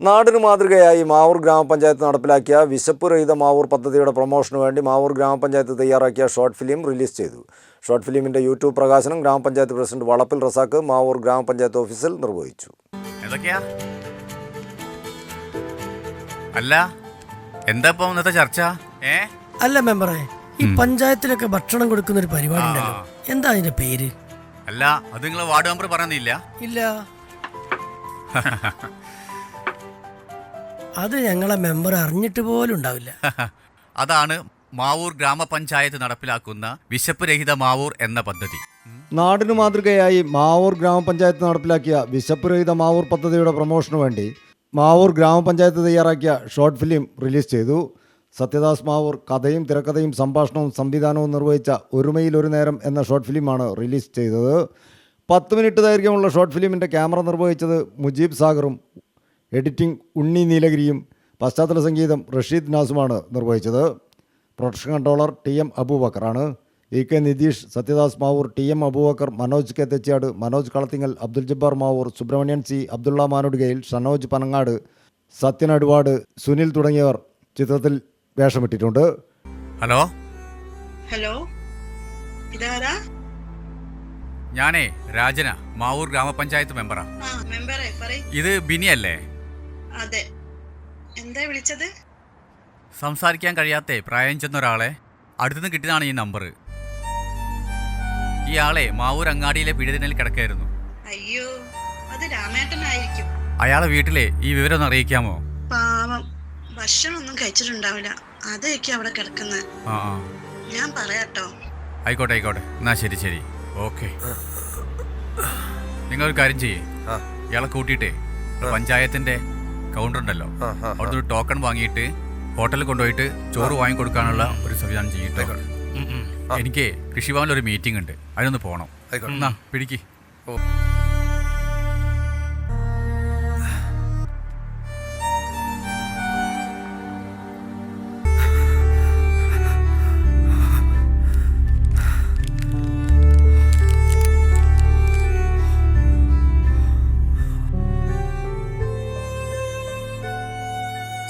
നാടിന് മാതൃകയായി മാവൂർ ഗ്രാമപഞ്ചായത്ത് നടപ്പിലാക്കിയ വിശപ്പ് രഹിത മാവൂർ പദ്ധതിയുടെ പ്രൊമോഷനു വേണ്ടി മാവൂർ ഗ്രാമപഞ്ചായത്ത് തയ്യാറാക്കിയ ഷോർട്ട് ഫിലിം റിലീസ് ചെയ്തു. ഷോർട്ട് ഫിലിമിന്റെ യൂട്യൂബ് പ്രകാശനം ഗ്രാമപഞ്ചായത്ത് പ്രസിഡന്റ് വളപ്പിൽ റസാക്ക് മാവൂർ ഗ്രാമപഞ്ചായത്ത് ഓഫീസിൽ നിർവഹിച്ചു. എന്തൊക്കെയാ അല്ല എന്താ ഇന്നത്തെ ചർച്ച? ഏ? അല്ല മെമ്പറേ ഈ പഞ്ചായത്തിലൊക്കെ ഭക്ഷണം കൊടുക്കുന്ന ഒരു പരിപാടി ഉണ്ടല്ലോ എന്താ അതിന്റെ പേര്? അല്ല അത് നിങ്ങൾ വാർഡ് മെമ്പർ പറഞ്ഞില്ല? ഇല്ല. അത് ഞങ്ങളെ മെമ്പർ അറിഞ്ഞിട്ട് പോലും ഉണ്ടാവില്ല. അതാണ് മാവൂർ ഗ്രാമപഞ്ചായത്ത് നടപ്പിലാക്കുന്ന വിശപ്പ് രഹിത മാവൂർ എന്ന പദ്ധതി. നാടിനു മാതൃകയായി മാവൂർ ഗ്രാമപഞ്ചായത്ത് നടപ്പിലാക്കിയ വിശപ്പ് രഹിത മാവൂർ പദ്ധതിയുടെ പ്രൊമോഷന് വേണ്ടി മാവൂർ ഗ്രാമപഞ്ചായത്ത് തയ്യാറാക്കിയ ഷോർട്ട് ഫിലിം റിലീസ് ചെയ്തു. സത്യദാസ് മാവൂർ കഥയും തിരക്കഥയും സംഭാഷണവും സംവിധാനവും നിർവഹിച്ച ഒരുമയിൽ ഒരു നേരം എന്ന ഷോർട്ട് ഫിലിമാണ് റിലീസ് ചെയ്തത്. പത്ത് മിനിറ്റ് ദൈർഘ്യമുള്ള ഷോർട്ട് ഫിലിമിന്റെ ക്യാമറ നിർവഹിച്ചത് മുജീബ് സാഗറും എഡിറ്റിംഗ് ഉണ്ണി നീലഗിരിയും പശ്ചാത്തല സംഗീതം റഷീദ് നാസുമാണ് നിർവഹിച്ചത്. Production controller T M അബൂബക്കറാണ് E K Nitheesh Sathyadas Mavoor T M Aboobacker Manoj K Thechiyad Manoj Kalathingal Abdul Jabbar Mavoor Subramanian C Abdulla മാനുടുകയിൽ Shanoj Panangad Sathyan Aduvad Sunil തുടങ്ങിയവർ ചിത്രത്തിൽ വേഷമിട്ടിട്ടുണ്ട്. ഹലോ? ഹലോ? ഇതാരാ? ഞാനേ രാജന മാവൂർ ഗ്രാമപഞ്ചായത്ത് മെമ്പറാ. ഇത് ബിനി അല്ലേ അതെ. എന്താ വിളിച്ചത്? സംസാരിക്കാൻ കഴിയാത്ത പ്രായം ചെന്ന ഒരാളെ അടുത്തുനിന്ന് കിട്ടിയതാണ് ഈ നമ്പർ ഈ ആളെ മാവൂർ അങ്ങാടിയിലെ പീഡിതനിൽ കിടക്കായിരുന്നു. അയ്യോ അത് രാമേട്ടനായിരിക്കും. അയാളെ വീട്ടിലെ ഈ വിവരം ഒന്ന് അറിയിക്കാമോ? പാവം. ഭക്ഷണമൊന്നും കഴിച്ചിട്ടുണ്ടാവില്ല. അതൊക്കെ അവിടെ കിടക്കുന്നത് ആ ആ. ഞാൻ പറയാട്ടോ. ആയിക്കോട്ടെ ആയിക്കോട്ടെ. എന്നാ ശരി ശരി. ഓക്കെ. നിങ്ങൾ ഒരു കാര്യം ചെയ്യേ. ഇയാളെ കൂട്ടിയിട്ടേ. പഞ്ചായത്തിന്റെ കൗണ്ടർ ഉണ്ടല്ലോ. അവിടുന്ന് ഒരു ടോക്കൺ വാങ്ങിയിട്ട് ഹോട്ടലിൽ കൊണ്ടുപോയിട്ട് ചോറ് വാങ്ങി കൊടുക്കാനുള്ള ഒരു സംവിധാനം ചെയ്യട്ടെ എനിക്ക് കൃഷിഭവനിൽ ഒരു മീറ്റിംഗ് ഉണ്ട്. അതിനൊന്ന് പോകണം പിടിക്ക്. പിടിക്ക്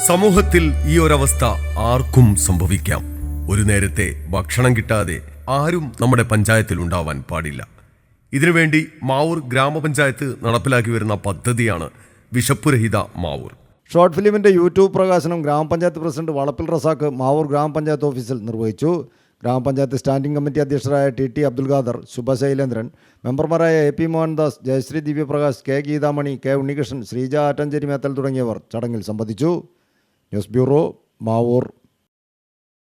സമൂഹത്തിൽ ഈ ഒരവസ്ഥ ആർക്കും സംഭവിക്കാം. ഒരു നേരത്തെ ഭക്ഷണം കിട്ടാതെ ആരും നമ്മുടെ പഞ്ചായത്തിൽ ഉണ്ടാവാൻ പാടില്ല. ഇതിനുവേണ്ടി മാവൂർ ഗ്രാമപഞ്ചായത്ത് നടപ്പിലാക്കി വരുന്ന പദ്ധതിയാണ് വിശപ്പുരഹിത മാവൂർ. ഷോർട്ട് ഫിലിമിന്റെ യൂട്യൂബ് പ്രകാശനം ഗ്രാമപഞ്ചായത്ത് പ്രസിഡന്റ് വളപ്പിൽ റസാക്ക് മാവൂർ ഗ്രാമപഞ്ചായത്ത് ഓഫീസിൽ നിർവഹിച്ചു. ഗ്രാമപഞ്ചായത്ത് സ്റ്റാൻഡിംഗ് കമ്മിറ്റി അധ്യക്ഷരായ ടി ടി അബ്ദുൽ ഖാദർ ശുഭ ശൈലേന്ദ്രൻ മെമ്പർമാരായ A P Mohandas Jayasree Divyaprakash K Geethamani K Unnikrishnan Sreeja Attancheri Methal തുടങ്ങിയവർ ചടങ്ങിൽ സംബന്ധിച്ചു. News bureau Mavoor